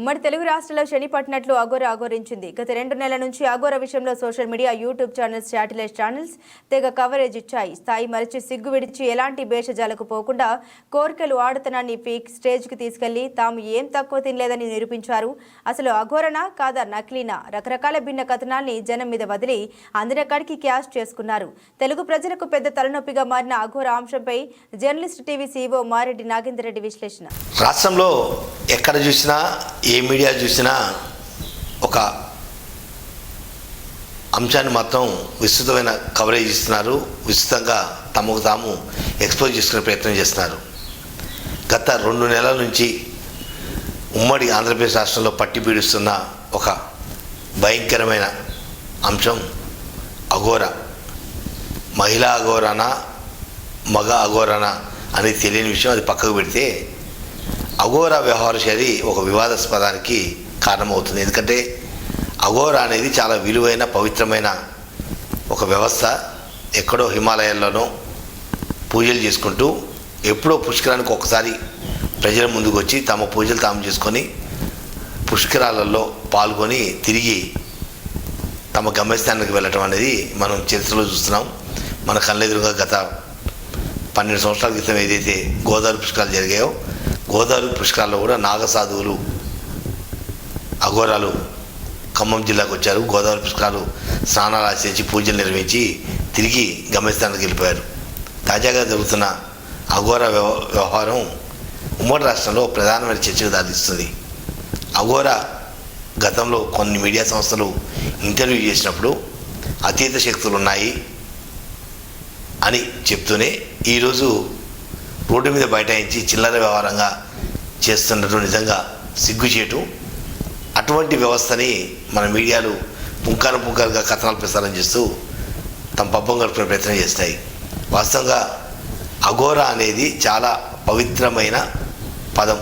ఉమ్మడి తెలుగు రాష్ట్రాల్లో శని పట్టినట్లు అఘోర అఘోరించింది గత రెండు నెలల నుంచి అఘోర విషయంలో social media YouTube channels satellite channels తెగ కవరేజ్ ఇచ్చాయి. స్థాయి మరిచి సిగ్గు విడిచి ఎలాంటి భేషజాలకు పోకుండా కోరికలు ఆడుతనాన్ని పీక్ స్టేజ్కి తీసుకెళ్ళి తాము ఏం తక్కువ తినలేదని నిరూపించారు. అసలు అఘోరనా కాదా నకిలీనా? రకరకాల భిన్న కథనాల్ని జనం మీద వదిలి అందిన కాడికి క్యాష్ చేసుకున్నారు. తెలుగు ప్రజలకు పెద్ద తలనొప్పిగా మారిన అఘోర అంశంపై journalist TV CEO Mareddy Nagender Reddy విశ్లేషణ. రాష్ట్రంలో ఎక్కడ చూసినా ఏ మీడియా చూసినా ఒక అంశాన్ని మాత్రం విస్తృతమైన కవరేజ్ ఇస్తున్నారు. విస్తృతంగా తమకు తాము ఎక్స్పోజ్ చేసుకునే ప్రయత్నం చేస్తున్నారు. గత రెండు నెలల నుంచి ఉమ్మడి ఆంధ్రప్రదేశ్ రాష్ట్రంలో పట్టి పీడిస్తున్న ఒక భయంకరమైన అంశం అఘోర. మహిళా అఘోరానా మగ అఘోరానా అనేది తెలియని విషయం అది పక్కకు పెడితే అఘోరా వ్యవహార శైలి ఒక వివాదాస్పదానికి కారణమవుతుంది. ఎందుకంటే అఘోరా అనేది చాలా విలువైన పవిత్రమైన ఒక వ్యవస్థ. ఎక్కడో హిమాలయాల్లోనో పూజలు చేసుకుంటూ ఎప్పుడో పుష్కరానికి ఒకసారి ప్రజల ముందుకు వచ్చి తమ పూజలు తాము చేసుకొని పుష్కరాలలో పాల్గొని తిరిగి తమ గమ్యస్థానానికి వెళ్ళటం అనేది మనం చరిత్రలో చూస్తున్నాం. మన కళ్ళెదురుగా గత పన్నెండు సంవత్సరాల క్రితం ఏదైతే గోదావరి పుష్కరాలు జరిగాయో గోదావరి పుష్కరాల్లో కూడా నాగసాధువులు అఘోరాలు ఖమ్మం జిల్లాకు వచ్చారు. గోదావరి పుష్కరాలు స్నానాలు ఆచరించి పూజలు నిర్వహించి తిరిగి గమ్యస్థానానికి వెళ్ళిపోయారు. తాజాగా జరుగుతున్న అఘోర వ్యవ- వ్యవహారం ఉమ్మడి రాష్ట్రంలో ప్రధానమైన చర్చకు దారితీస్తుంది. అఘోర గతంలో కొన్ని మీడియా సంస్థలు ఇంటర్వ్యూ చేసినప్పుడు అతీత శక్తులు ఉన్నాయి అని చెప్తూనే ఈరోజు రోడ్డు మీద బైఠాయించి చిల్లర వ్యవహారంగా చేస్తున్నట్టు నిజంగా సిగ్గుచేటు అటువంటి వ్యవస్థని మన మీడియాలు పుంకాను పుంకాలుగా కథనాలు ప్రసారం చేస్తూ తమ పబ్బం గడుపుకునే ప్రయత్నం చేస్తాయి. వాస్తవంగా అఘోర అనేది చాలా పవిత్రమైన పదం.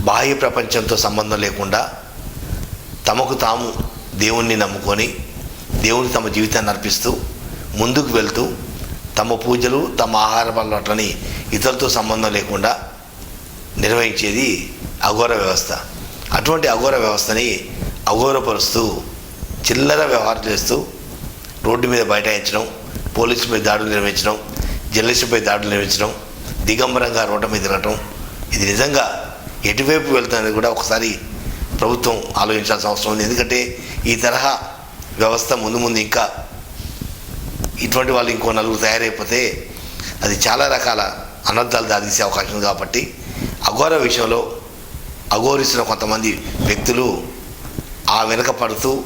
బాహ్య ప్రపంచంతో సంబంధం లేకుండా తమకు తాము దేవుణ్ణి నమ్ముకొని దేవుని తమ జీవితాన్ని అర్పిస్తూ ముందుకు వెళ్తూ తమ పూజలు తమ ఆహార అలవాట్లని ఇతరులతో సంబంధం లేకుండా నిర్వహించేది అఘోర వ్యవస్థ. అటువంటి అఘోర వ్యవస్థని అఘోరపరుస్తూ చిల్లర వ్యవహారం చేస్తూ రోడ్డు మీద బైఠాయించడం పోలీసులపై దాడులు నిర్వహించడం జర్నలిస్టులపై దాడులు నిర్వహించడం దిగంబరంగా రోడ్డు మీద తిరగటం ఇది నిజంగా ఎటువైపు వెళ్తున్నది కూడా ఒకసారి ప్రభుత్వం ఆలోచించాల్సిన అవసరం ఉంది. ఎందుకంటే ఈ తరహా వ్యవస్థ ముందు ముందు ఇంకా ఇటువంటి వాళ్ళు ఇంకో నలుగురు తయారైపోతే అది చాలా రకాల అనర్థాలు దారితీసే అవకాశం ఉంది కాబట్టి అఘోర విషయంలో అఘోరిస్తున్న కొంతమంది వ్యక్తులు ఆ వెనక పడుతూ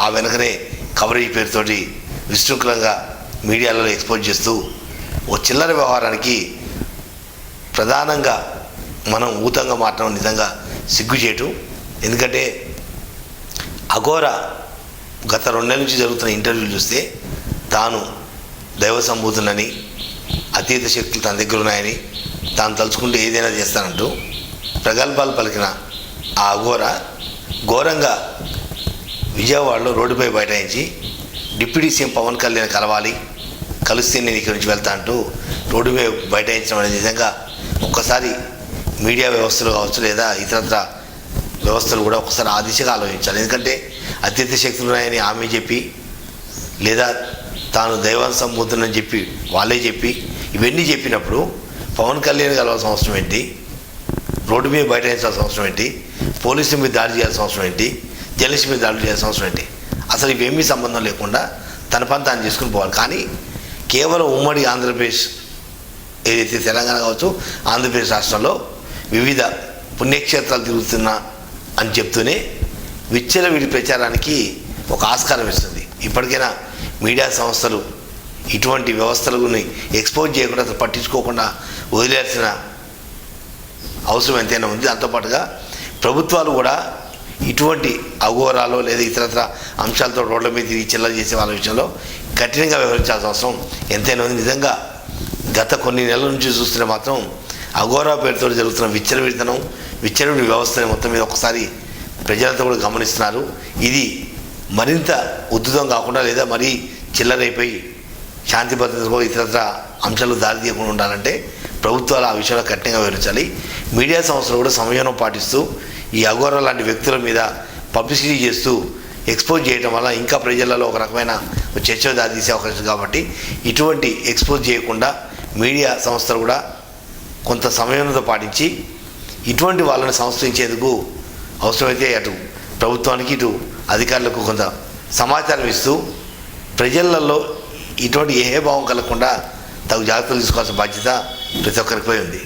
ఆ వెనకనే కవరేజ్ పేరుతోటి విశృంఖలంగా మీడియాలలో ఎక్స్పోజ్ చేస్తూ ఓ చిల్లర వ్యవహారానికి ప్రధానంగా మనం ఊతంగా మాట్లాడడం నిజంగా సిగ్గుచేటు. ఎందుకంటే అఘోర గత రెండు నుంచి జరుగుతున్న ఇంటర్వ్యూలు చూస్తే తాను దైవ సంబూతులని అతీత శక్తులు తన దగ్గర ఉన్నాయని తాను తలుచుకుంటే ఏదైనా చేస్తానంటూ ప్రగల్భాలు పలికిన ఆ అఘోర ఘోరంగా విజయవాడలో రోడ్డుపై బైఠాయించి డిప్యూటీ సీఎం పవన్ కళ్యాణ్ కలవాలి కలిస్తే నేను ఇక్కడి నుంచి వెళ్తా అంటూ రోడ్డుపై బైఠాయించడం అనేది నిజంగా ఒక్కసారి మీడియా వ్యవస్థలు కావచ్చు లేదా ఇతరత్ర వ్యవస్థలు కూడా ఒకసారి ఆ దిశగా ఆలోచించాలి. ఎందుకంటే అత్యంత శక్తులు ఉన్నాయని ఆమె చెప్పి లేదా తాను దైవం సంబూతునని చెప్పి వాళ్ళే చెప్పి ఇవన్నీ చెప్పినప్పుడు పవన్ కళ్యాణ్ కలవాల్సిన అవసరం ఏంటి? రోడ్డు మీద బయటేయాల్సిన అవసరం ఏంటి? పోలీసుల మీద దాడి చేయాల్సిన అవసరం ఏంటి? జర్నలిస్ట్ మీద దాడి చేయాల్సిన అవసరం ఏంటి? అసలు ఇవేమీ సంబంధం లేకుండా తన పని తాను చేసుకుని పోవాలి. కానీ కేవలం ఉమ్మడి ఆంధ్రప్రదేశ్ ఏదైతే తెలంగాణ కావచ్చు ఆంధ్రప్రదేశ్ రాష్ట్రంలో వివిధ పుణ్యక్షేత్రాలు తిరుగుతున్నా అని చెప్తూనే విచ్చలవిడి ప్రచారానికి ఒక ఆస్కారం ఇస్తుంది ఇప్పటికైనా మీడియా సంస్థలు ఇటువంటి వ్యవస్థలని ఎక్స్పోజ్ చేయకుండా అసలు పట్టించుకోకుండా వదిలేసిన అవసరం ఎంతైనా ఉంది. దాంతోపాటుగా ప్రభుత్వాలు కూడా ఇటువంటి అఘోరాలు లేదా ఇతరత్ర అంశాలతో రోడ్ల మీద తిరిగి చిల్లర చేసే వాళ్ళ విషయంలో కఠినంగా వ్యవహరించాల్సిన అవసరం ఎంతైనా ఉంది. నిజంగా గత కొన్ని నెలల నుంచి చూస్తే మాత్రం అఘోరా పేరుతో జరుగుతున్న విచ్చరవిడితనం విచ్చరవిడి వ్యవస్థని మొత్తం మీద ఒకసారి ప్రజలతో కూడా గమనిస్తున్నారు. ఇది మరింత ఉద్ధృతం కాకుండా లేదా మరీ చిల్లరైపోయి శాంతి భద్రతకు ఇతరత్ర అంశాలు దారి తీయకుండా ఉండాలంటే ప్రభుత్వాలు ఆ విషయంలో కఠినంగా వివరించాలి మీడియా సంస్థలు కూడా సంయమనం పాటిస్తూ ఈ అఘోర లాంటి వ్యక్తుల మీద పబ్లిసిటీ చేస్తూ ఎక్స్పోజ్ చేయడం వల్ల ఇంకా ప్రజలలో ఒక రకమైన చర్చ దారితీసే అవకాశం కాబట్టి ఇటువంటి ఎక్స్పోజ్ చేయకుండా మీడియా సంస్థలు కూడా కొంత సమయంతో పాటించి ఇటువంటి వాళ్ళని సంస్కరించేందుకు అవసరమైతే అటు ప్రభుత్వానికి ఇటు అధికారులకు కొంత సమాచారం ఇస్తూ ప్రజలలో ఇటువంటి ఏ భావం కలగకుండా తగు జాగ్రత్తలు తీసుకోవాల్సిన బాధ్యత ప్రతి ఒక్కరిపై ఉంది.